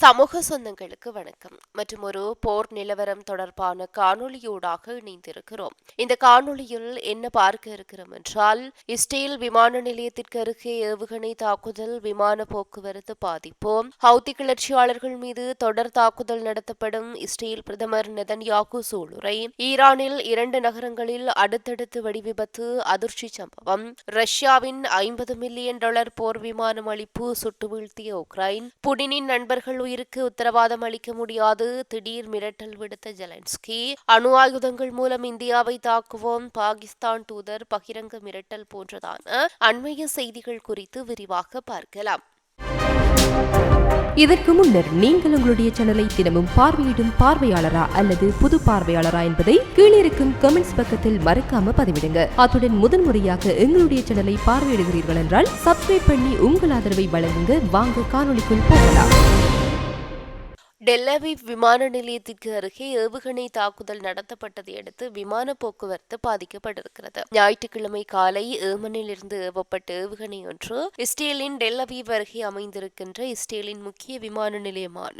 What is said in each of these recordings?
சமூக சொந்தங்களுக்கு வணக்கம். மற்றும் ஒரு போர் நிலவரம் தொடர்பான காணொளியூடாக இணைந்திருக்கிறோம். இந்த காணொலியில் என்ன பார்க்க இருக்கிறோம் என்றால் இஸ்ரேல் விமான நிலையத்திற்கு அருகே ஏவுகணை தாக்குதல் விமான போக்குவரத்து பாதிப்பு ஹவுதி கிளர்ச்சியாளர்கள் மீது தொடர் தாக்குதல் நடத்தப்படும் இஸ்ரேல் பிரதமர் நெதன்யாகு சூளுரை ஈரானில் இரண்டு நகரங்களில் அடுத்தடுத்து வெடிவிபத்து அதிர்ச்சி சம்பவம் ரஷ்யாவின் ஐம்பது மில்லியன் டாலர் போர் விமானம் அளிப்பு சுட்டு வீழ்த்திய உக்ரைன் புடினின் நண்பர்கள் உயிருக்கு உத்தரவாதம் அளிக்க முடியாது. திடீர் மிரட்டல் விடுத்த ஜெலன்ஸ்கி அணு ஆயுதங்கள் மூலம் இந்தியாவை தாக்குவோம். பாகிஸ்தான் தூதர் பகிரங்க மிரட்டல் போன்றதான அண்மைய செய்திகள் குறித்து விரிவாக பார்க்கலாம். இதற்கு முன்னர் நீங்கள் உங்களுடைய சேனலை தினமும் பார்வையிடும் பார்வையாளரா அல்லது புது பார்வையாளரா என்பதை கீழிருக்கும் கமெண்ட்ஸ் பக்கத்தில் மறக்காம பதிவிடுங்க. அத்துடன் முதன்முறையாக எங்களுடைய சேனலை பார்வையிடுகிறீர்கள் என்றால் சப்ஸ்கிரைப் பண்ணி உங்கள் ஆதரவை வழங்குங்க. வாங்க காணொலிக்குள் போகலாம். டெல்லவி விமான நிலையத்திற்கு அருகே ஏவுகணை தாக்குதல் நடத்தப்பட்டதை அடுத்து விமான போக்குவரத்து பாதிக்கப்பட்டிருக்கிறது. ஞாயிற்றுக்கிழமை காலை ஏமனிலிருந்து ஏவப்பட்ட ஏவுகணை ஒன்று இஸ்ரேலின் டெல்லவி அருகே அமைந்திருக்கின்ற இஸ்ரேலின் முக்கிய விமான நிலையமான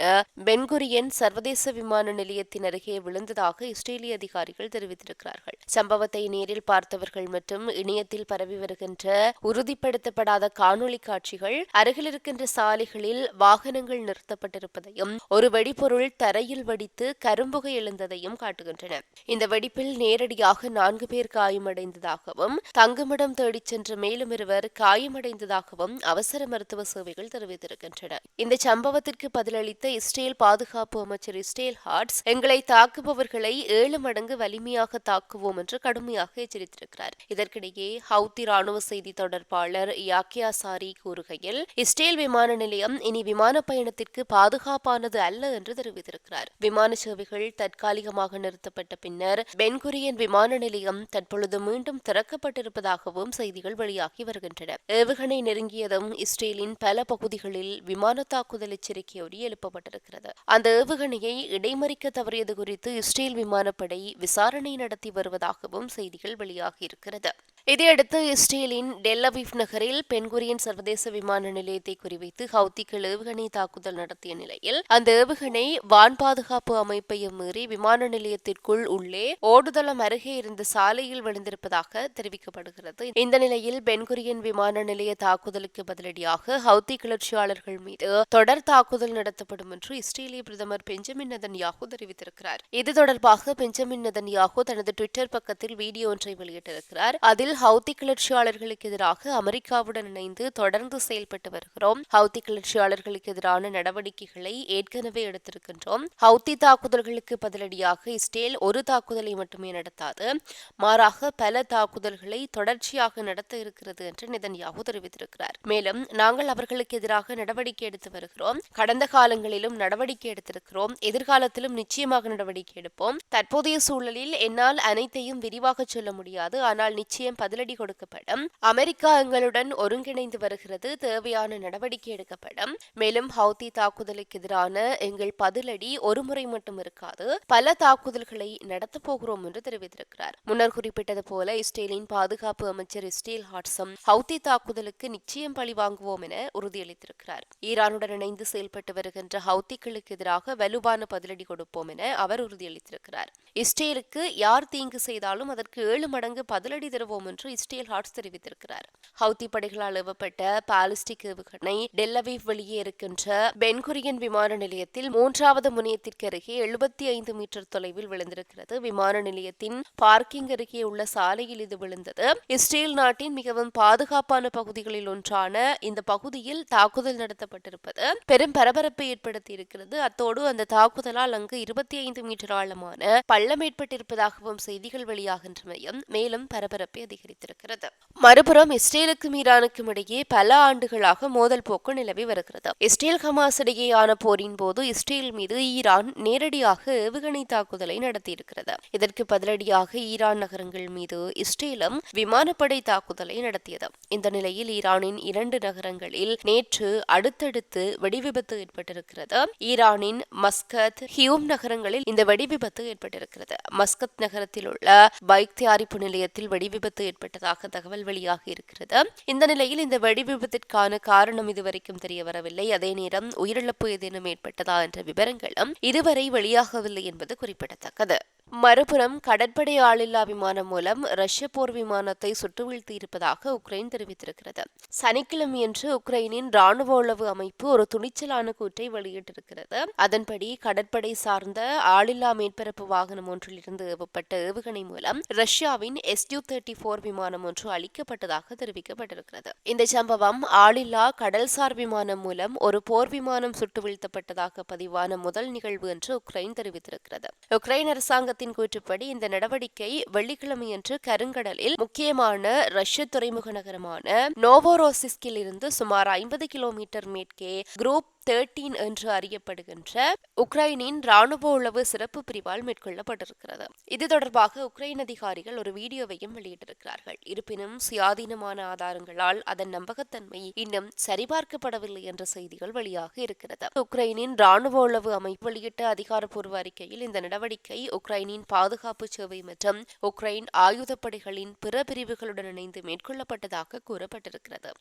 பென்குரியன் சர்வதேச விமான நிலையத்தின் அருகே விழுந்ததாக இஸ்ரேலிய அதிகாரிகள் தெரிவித்திருக்கிறார்கள். சம்பவத்தை நேரில் பார்த்தவர்கள் மற்றும் இணையத்தில் பரவி வருகின்ற உறுதிப்படுத்தப்படாத காணொலி காட்சிகள் அருகில் இருக்கின்ற சாலைகளில் வாகனங்கள் நிறுத்தப்பட்டிருப்பதையும் ஒரு வெடிபொருள் தரையில் வெடித்து கரும்புகை எழுந்ததையும் காட்டுகின்றன. இந்த வெடிப்பில் நேரடியாக நான்கு பேர் காயமடைந்ததாகவும் தங்குமிடம் தேடிச் சென்ற மேலும் இருவர் காயமடைந்ததாகவும் அவசர மருத்துவ சேவைகள் தெரிவித்திருக்கின்றன. இந்த சம்பவத்திற்கு பதிலளித்த இஸ்ரேல் பாதுகாப்பு அமைச்சர் இஸ்ரேல் ஹார்ட்ஸ் எங்களை தாக்குபவர்களை ஏழு மடங்கு வலிமையாக தாக்குவோம் என்று கடுமையாக எச்சரித்திருக்கிறார். இதற்கிடையே ஹவுத்தி ராணுவ செய்தி தொடர்பாளர் யாக்கியா சாரி கூறுகையில் இஸ்ரேல் விமான நிலையம் இனி விமான பயணத்திற்கு பாதுகாப்பானது அல்ல என்று தெரிவித்திருக்கிறார். விமான சேவைகள் தற்காலிகமாக நிறுத்தப்பட்ட பின்னர் பென்குரியன் விமான நிலையம் தற்பொழுது மீண்டும் திறக்கப்பட்டிருப்பதாகவும் செய்திகள் வெளியாகி வருகின்றன. ஏவுகணை நெருங்கியதும் இஸ்ரேலின் பல பகுதிகளில் விமான தாக்குதல் எச்சரிக்கையோடு ஒலி எழுப்பப்பட்டிருக்கிறது. அந்த ஏவுகணையை இடைமறிக்க தவறியது குறித்து இஸ்ரேல் விமானப்படை விசாரணை நடத்தி வருவதாகவும் செய்திகள் வெளியாகியிருக்கிறது இதையடுத்து இஸ்ரேலின் டெல்லவிவ் நகரில் பென்குரியன் சர்வதேச விமான நிலையத்தை குறிவைத்து ஹவுத்திகள் ஏவுகணை தாக்குதல் நடத்திய நிலையில் அந்த ஏவுகணை வான் பாதுகாப்பு அமைப்பையும் மீறி விமான நிலையத்திற்குள் உள்ளே ஓடுதளம் அருகே இருந்த சாலையில் விழுந்திருப்பதாக தெரிவிக்கப்படுகிறது. இந்த நிலையில் பென்குரியன் விமான நிலைய தாக்குதலுக்கு பதிலடியாக ஹவுத்தி கிளர்ச்சியாளர்கள் மீது தொடர் தாக்குதல் நடத்தப்படும் என்று இஸ்ரேலிய பிரதமர் பெஞ்சமின் நதன்யாகு தெரிவித்திருக்கிறார். இது தொடர்பாக பெஞ்சமின் நதன்யாகு தனது ட்விட்டர் பக்கத்தில் வீடியோ ஒன்றை வெளியிட்டிருக்கிறார். அதில் ஹவுதி கிளர்ச்சியாளர்களுக்கு எதிராக அமெரிக்காவுடன் இணைந்து தொடர்ந்து செயல்பட்டு வருகிறோம். ஹவுதி கிளர்ச்சியாளர்களுக்கு எதிரான நடவடிக்கைகளை ஏற்கனவே எடுத்திருக்கின்றோம். ஹவுதி தாக்குதல்களுக்கு பதிலடியாக இஸ்ரேல் ஒரு தாக்குதலை மட்டுமே நடத்தாது மாறாக பல தாக்குதல்களை தொடர்ச்சியாக நடத்த இருக்கிறது என்று நிதன்யாகு தெரிவித்திருக்கிறார். மேலும் நாங்கள் அவர்களுக்கு எதிராக நடவடிக்கை எடுத்து வருகிறோம். கடந்த காலங்களிலும் நடவடிக்கை எடுத்திருக்கிறோம். எதிர்காலத்திலும் நிச்சயமாக நடவடிக்கை எடுப்போம். தற்போதைய சூழலில் என்னால் அனைத்தையும் விரிவாக சொல்ல முடியாது. ஆனால் நிச்சயம் பதிலடி கொடுக்கப்படும். அமெரிக்கா எங்களுடன் ஒருங்கிணைந்து வருகிறது. தேவையான நடவடிக்கை எடுக்கப்படும். மேலும் ஹவுதி தாக்குதலுக்கு எதிரான எங்கள் பதிலடி ஒரு முறை மட்டும் இருக்காது. பல தாக்குதல்களை நடத்தப் போகிறோம் என்று தெரிவித்திருக்கிறார். முன்னர் குறிப்பிட்டது போல இஸ்ரேலின் பாதுகாப்பு அமைச்சர் இஸ்ரேல் ஹாட்ஸம் ஹவுதி தாக்குதலுக்கு நிச்சயம் பழி வாங்குவோம் என உறுதியளித்திருக்கிறார். ஈரானுடன் இணைந்து செயல்பட்டு வருகின்ற ஹவுத்திகளுக்கு எதிராக வலுவான பதிலடி கொடுப்போம் என அவர் உறுதியளித்திருக்கிறார். இஸ்ரேலுக்கு யார் தீங்கு செய்தாலும் அதற்கு ஏழு மடங்கு பதிலடி தருவோம் என்று இஸ்ரேல் ஹாட்ஸ் தெரிவித்திருக்கிறார். ஹவுதி படைகளால் ஏவப்பட்ட பாலிஸ்டிக் ஏவுகணை டெல்லவீவ் வெளியே இருக்கின்ற பென்குரியன் விமான நிலையத்தில் மூன்றாவது முனையத்திற்கு அருகே எழுபத்தி ஐந்து மீட்டர் தொலைவில் விழுந்திருக்கிறது. விமான நிலையத்தின் பார்க்கிங் அருகே உள்ள சாலையில் இது விழுந்தது. இஸ்ரேல் நாட்டின் மிகவும் பாதுகாப்பான பகுதிகளில் ஒன்றான இந்த பகுதியில் தாக்குதல் நடத்தப்பட்டிருப்பது பெரும் பரபரப்பை ஏற்படுத்தி இருக்கிறது அத்தோடு அந்த தாக்குதலால் அங்கு இருபத்தி ஐந்து மீட்டர் ஆழமான பள்ளம் ஏற்பட்டிருப்பதாகவும் செய்திகள் வெளியாகின்றமையும் மேலும் பரபரப்பை அதிகரித்திருக்கிறது. மறுபுறம் இஸ்ரேலுக்கும் ஈரானுக்கும் இடையே பல ஆண்டுகளாக மோதல் போக்கு நிலவி வருகிறது. இஸ்ரேல் ஹமாஸ் இடையேயான போரின் போது இஸ்ரேல் மீது ஈரான் நேரடியாக ஏவுகணை தாக்குதலை நடத்தியிருக்கிறது. இதற்கு பதிலடியாக ஈரான் நகரங்கள் மீது இஸ்ரேலும் விமானப்படை தாக்குதலை நடத்தியது. இந்த நிலையில் ஈரானின் இரண்டு நகரங்களில் நேற்று அடுத்தடுத்து வெடிவிபத்து ஏற்பட்டிருக்கிறது. ஈரானின் மஸ்கத் ஹியூம் நகரங்களில் இந்த வெடிவிபத்து ஏற்பட்டிருக்கிறது. மஸ்கத் நகரத்தில் உள்ள பைக் தயாரிப்பு நிலையத்தில் வெடிவிபத்து ஏற்பட்டதாக தகவல் வெளியாகி இருக்கிறது. இந்த நிலையில் இந்த வெடி விபத்திற்கான காரணம் இதுவரைக்கும் தெரிய வரவில்லை. அதே நேரம் உயிரிழப்பு ஏதேனும் ஏற்பட்டதா என்ற விவரங்களும் இதுவரை வெளியாகவில்லை என்பது குறிப்பிடத்தக்கது. மறுபுறம் கடற்படை ஆளில்லா விமானம் மூலம் ரஷ்ய போர் விமானத்தை சுட்டு வீழ்த்தியிருப்பதாக உக்ரைன் தெரிவித்திருக்கிறது. சனிக்கிழமையன்று உக்ரைனின் ராணுவ உளவு அமைப்பு ஒரு துணிச்சலான கூற்றை வெளியிட்டிருக்கிறது. அதன்படி கடற்படை சார்ந்த ஆளில்லா மேற்பரப்பு வாகனம் ஒன்றிலிருந்து ஏவப்பட்ட ஏவுகணை மூலம் ரஷ்யாவின் எஸ்யூ தேர்ட்டி போர் விமானம் ஒன்று அளிக்கப்பட்டதாக தெரிவிக்கப்பட்டிருக்கிறது. இந்த சம்பவம் ஆளில்லா கடல்சார் விமானம் மூலம் ஒரு போர் விமானம் சுட்டு வீழ்த்தப்பட்டதாக பதிவான முதல் நிகழ்வு என்று உக்ரைன் தெரிவித்திருக்கிறது. உக்ரைன் அரசாங்க நிறுவனத்தின் கூற்றுப்படி இந்த நடவடிக்கை வெள்ளிக்கிழமையன்று கருங்கடலில் முக்கியமான ரஷ்ய துறைமுக நகரமான நோவோரோசிஸ்கில் இருந்து சுமார் ஐம்பது கிலோமீட்டர் மேற்கே குரூப் தேர்ட்டீன் என்று அறியப்படுகின்ற உக்ரைனின் ராணுவ உளவு சிறப்பு பிரிவால் மேற்கொள்ளப்பட்டிருக்கிறது. இது தொடர்பாக உக்ரைன் அதிகாரிகள் ஒரு வீடியோவையும் வெளியிட்டிருக்கிறார்கள். இருப்பினும் சுயாதீனமான ஆதாரங்களால் அதன் நம்பகத்தன்மை இன்னும் சரிபார்க்கப்படவில்லை என்ற செய்திகள் வெளியாக இருக்கிறது. உக்ரைனின் ராணுவ உளவு அமைப்பு வெளியிட்ட அதிகாரப்பூர்வ அறிக்கையில் இந்த நடவடிக்கை உக்ரைனின் பாதுகாப்பு சேவை மற்றும் உக்ரைன் ஆயுதப்படைகளின் பிற பிரிவுகளுடன் இணைந்து மேற்கொள்ளப்பட்டதாக கூறப்பட்டிருக்கிறது.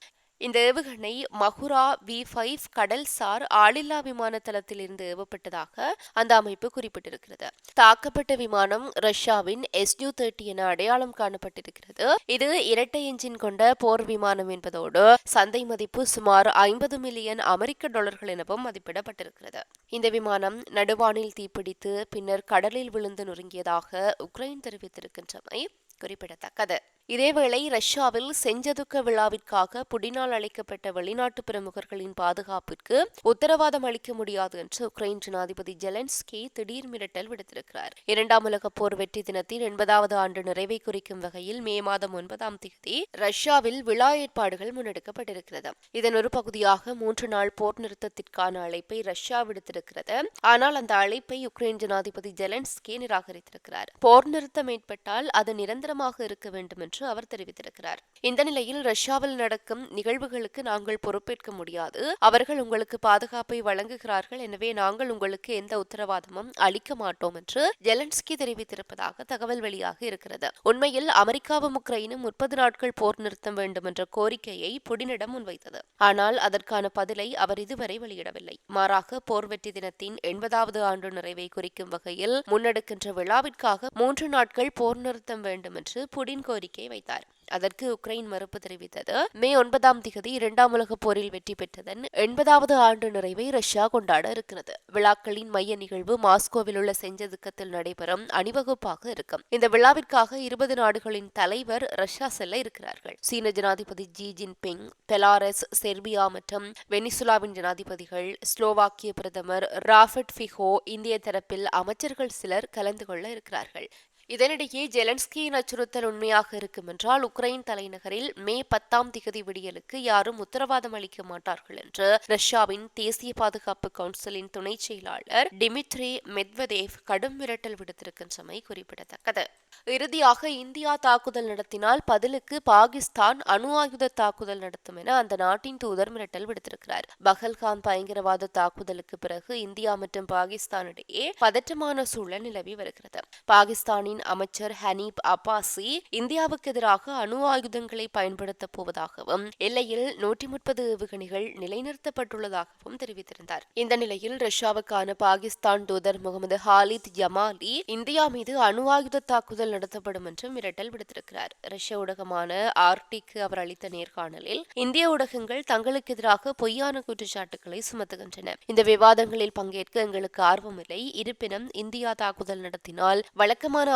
இந்த ஏவுகணை மகுரா வி ஃபைவ் கடல்சார் ஆளில்லா விமான தளத்திலிருந்து ஏவப்பட்டதாக அந்த அமைப்பு குறிப்பிட்டிருக்கிறது. தாக்கப்பட்ட விமானம் ரஷ்யாவின் எஸ்யூ தேர்ட்டி என அடையாளம் காணப்பட்டிருக்கிறது. இது இரட்டை என்ஜின் கொண்ட போர் விமானம் என்பதோடு சந்தை மதிப்பு சுமார் ஐம்பது மில்லியன் அமெரிக்க டாலர்கள் எனவும் மதிப்பிடப்பட்டிருக்கிறது. இந்த விமானம் நடுவானில் தீப்பிடித்து பின்னர் கடலில் விழுந்து நொறுங்கியதாக உக்ரைன் தெரிவித்திருக்கின்றமை குறிப்பிடத்தக்கது. இதேவேளை ரஷ்யாவில் செஞ்சதுக்க விழாவிற்காக புடினால் அழைக்கப்பட்ட வெளிநாட்டு பிரமுகர்களின் பாதுகாப்பிற்கு உத்தரவாதம் அளிக்க முடியாது என்று உக்ரைன் ஜனாதிபதி ஜெலன்ஸ்கி திடீர் மிரட்டல் விடுத்திருக்கிறார். இரண்டாம் உலக போர் வெற்றி தினத்தின் எண்பதாவது ஆண்டு நிறைவை குறிக்கும் வகையில் மே மாதம் ஒன்பதாம் தேதி ரஷ்யாவில் விழா ஏற்பாடுகள் முன்னெடுக்கப்பட்டிருக்கிறது. இதன் ஒரு பகுதியாக மூன்று நாள் போர் நிறுத்தத்திற்கான அழைப்பை ரஷ்யா விடுத்திருக்கிறது. ஆனால் அந்த அழைப்பை உக்ரைன் ஜனாதிபதி ஜெலன்ஸ்கி நிராகரித்திருக்கிறார். போர் நிறுத்தம் ஏற்பட்டால் அது நிரந்தரமாக இருக்க வேண்டும் என்று என்று அவர் தெரிவித்திருக்கிறார். இந்த நிலையில் ரஷ்யாவில் நடக்கும் நிகழ்வுகளுக்கு நாங்கள் பொறுப்பேற்க முடியாது. அவர்கள் உங்களுக்கு பாதுகாப்பை வழங்குகிறார்கள். எனவே நாங்கள் உங்களுக்கு எந்த உத்தரவாதமும் அளிக்க மாட்டோம் என்று ஜெலன்ஸ்கி தெரிவித்திருப்பதாக தகவல் வெளியாக இருக்கிறது. உண்மையில் அமெரிக்காவும் உக்ரைனும் முப்பது நாட்கள் போர் நிறுத்தம் வேண்டும் என்ற கோரிக்கையை புடினிடம் முன்வைத்தது. ஆனால் அதற்கான பதிலை அவர் இதுவரை வெளியிடவில்லை. மாறாக போர் வெற்றி தினத்தின் எண்பதாவது ஆண்டு நிறைவை குறிக்கும் வகையில் முன்னெடுக்கின்ற விழாவிற்காக மூன்று நாட்கள் போர் நிறுத்தம் வேண்டும் என்று புடின் கோரிக்கை வைத்தார். அதற்கு உக்ரைன் மறுப்பு தெரிவித்தது. மே ஒன்பதாம் திகதி இரண்டாம் உலக போரில் வெற்றி பெற்றதன் எண்பதாவது ஆண்டு நிறைவை ரஷ்யா கொண்டாட இருக்கிறது. விழாக்களின் மைய நிகழ்வு மாஸ்கோவில் உள்ள செஞ்சதுக்கத்தில் நடைபெறும் அணிவகுப்பாக இருக்கும். இந்த விழாவிற்காக இருபது நாடுகளின் தலைவர் ரஷ்யா செல்ல இருக்கிறார்கள். சீன ஜனாதிபதி ஜி ஜின்பிங் பெலாரஸ் செர்பியா மற்றும் வெனிசுலாவின் ஜனாதிபதிகள் ஸ்லோவாக்கிய பிரதமர் ராபர்ட் ஃபிஹோ இந்திய தரப்பில் அமைச்சர்கள் சிலர் கலந்து கொள்ள இருக்கிறார்கள். இதனிடையே ஜெலன்ஸ்கியின் அச்சுறுத்தல் உண்மையாக இருக்கும் என்றால் உக்ரைன் தலைநகரில் மே பத்தாம் திகதி விடியலுக்கு யாரும் உத்தரவாதம் அளிக்க மாட்டார்கள் என்று ரஷ்யாவின் தேசிய பாதுகாப்பு கவுன்சிலின் துணை செயலாளர் டிமித்ரி மெத்வதேவ் கடும் மிரட்டல் விடுத்திருக்கின்றமை குறிப்பிடத்தக்கது. இறுதியாக இந்தியா தாக்குதல் நடத்தினால் பதிலுக்கு பாகிஸ்தான் அணு ஆயுத தாக்குதல் நடத்தும் என அந்த நாட்டின் தூதர் மிரட்டல் விடுத்திருக்கிறார். பகல்காம் பயங்கரவாத தாக்குதலுக்கு பிறகு இந்தியா மற்றும் பாகிஸ்தான் இடையே பதற்றமான சூழல் நிலவி வருகிறது. பாகிஸ்தானின் அமைச்சர் ஹனீப் அப்பாசி இந்தியாவுக்கு எதிராக அணு ஆயுதங்களை பயன்படுத்தப் போவதாகவும் எல்லையில் நூற்றி முப்பது ஏவுகணைகள் நிலைநிறுத்தப்பட்டுள்ளதாகவும் தெரிவித்திருந்தார். இந்த நிலையில் ரஷ்யாவுக்கான பாகிஸ்தான் தூதர் முகமது ஹாலித் ஜமாலி இந்தியா மீது அணு ஆயுத தாக்குதல் நடத்தப்படும் என்று மிரட்டல் விடுத்திருக்கிறார். ரஷ்ய ஊடகமான ஆர்டிக்கு அவர் அளித்த நேர்காணலில் இந்திய ஊடகங்கள் தங்களுக்கு எதிராக பொய்யான குற்றச்சாட்டுகளை சுமத்துகின்றன. இந்த விவாதங்களில் பங்கேற்க எங்களுக்கு ஆர்வமில்லை. இருப்பினும் இந்தியா தாக்குதல் நடத்தினால் வழக்கமான